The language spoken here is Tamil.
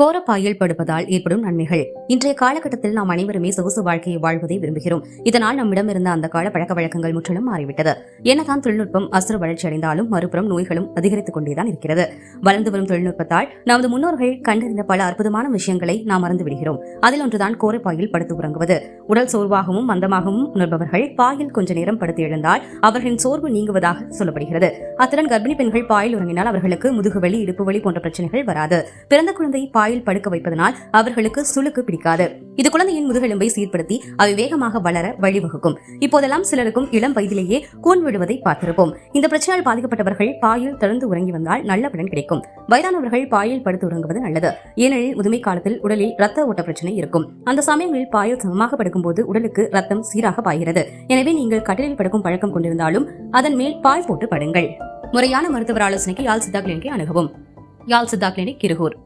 கோரப்பாயில் படுப்பதால் ஏற்படும் நன்மைகள். இன்றைய காலகட்டத்தில் நாம் அனைவருமே சொகுசு வாழ்க்கையை வாழ்வதை விரும்புகிறோம். இதனால் நம்மிடம் இருந்த அந்த கால பழக்க வழக்கங்கள் முற்றிலும் மாறிவிட்டது. என்னதான் தொழில்நுட்பம் அசுர வளர்ச்சி அடைந்தாலும் மறுபுறம் நோய்களும் அதிகரித்துக் கொண்டேதான் இருக்கிறது. வளர்ந்து வரும் தொழில்நுட்பத்தால் நமது முன்னோர்கள் கண்டறிந்த பல அற்புதமான விஷயங்களை நாம் மறந்து விடுகிறோம். அதில் ஒன்றுதான் கோரப்பாயில் படுத்து உறங்குவது. உடல் சோர்வாகவும் மந்தமாகவும் உணர்பவர்கள் பாயில் கொஞ்ச நேரம் படுத்து எழுந்தால் அவர்களின் சோர்வு நீங்குவதாக சொல்லப்படுகிறது. அத்துடன் கர்ப்பிணி பெண்கள் பாயில் உறங்கினால் அவர்களுக்கு முதுகு வலி இடுப்பு வலி போன்ற பிரச்சனைகள் வராது. பிறந்த குழந்தையை பாயில் படுக்க வைப்பதனால் அவர்களுக்கு சுளுக்கு பிடிக்காது. இது குழந்தையின் முதுகெலும்பை சீர்படுத்தி அவை வேகமாக வளர வழிவகுக்கும். இப்போதெல்லாம் சிலருக்கும் இளம் வயதிலேயே கூன் விடுவதை பார்த்திருப்போம். இந்த பிரச்சனையால் பாதிக்கப்பட்டவர்கள் பாயில் தொடர்ந்து உறங்கி வந்தால் நல்ல பலன் கிடைக்கும். வயதானவர்கள் பாயில் படுத்து உறங்குவது நல்லது. ஏனெனில் முதுமை காலத்தில் உடலில் ரத்த ஓட்ட பிரச்சனை இருக்கும். அந்த சமயங்களில் பாயில் சமமாக படுக்கும்போது உடலுக்கு ரத்தம் சீராக பாய்கிறது. எனவே நீங்கள் கட்டிலில் படுக்கும் பழக்கம் கொண்டிருந்தாலும் அதன் மேல் பாய் போட்டு படுங்கள். முறையான மருத்துவர் ஆலோசனைக்கு யாழ் சித்தா கிளினிக்கை அணுகவும். யாழ் சித்தா கிளினிக் கிருகூர்.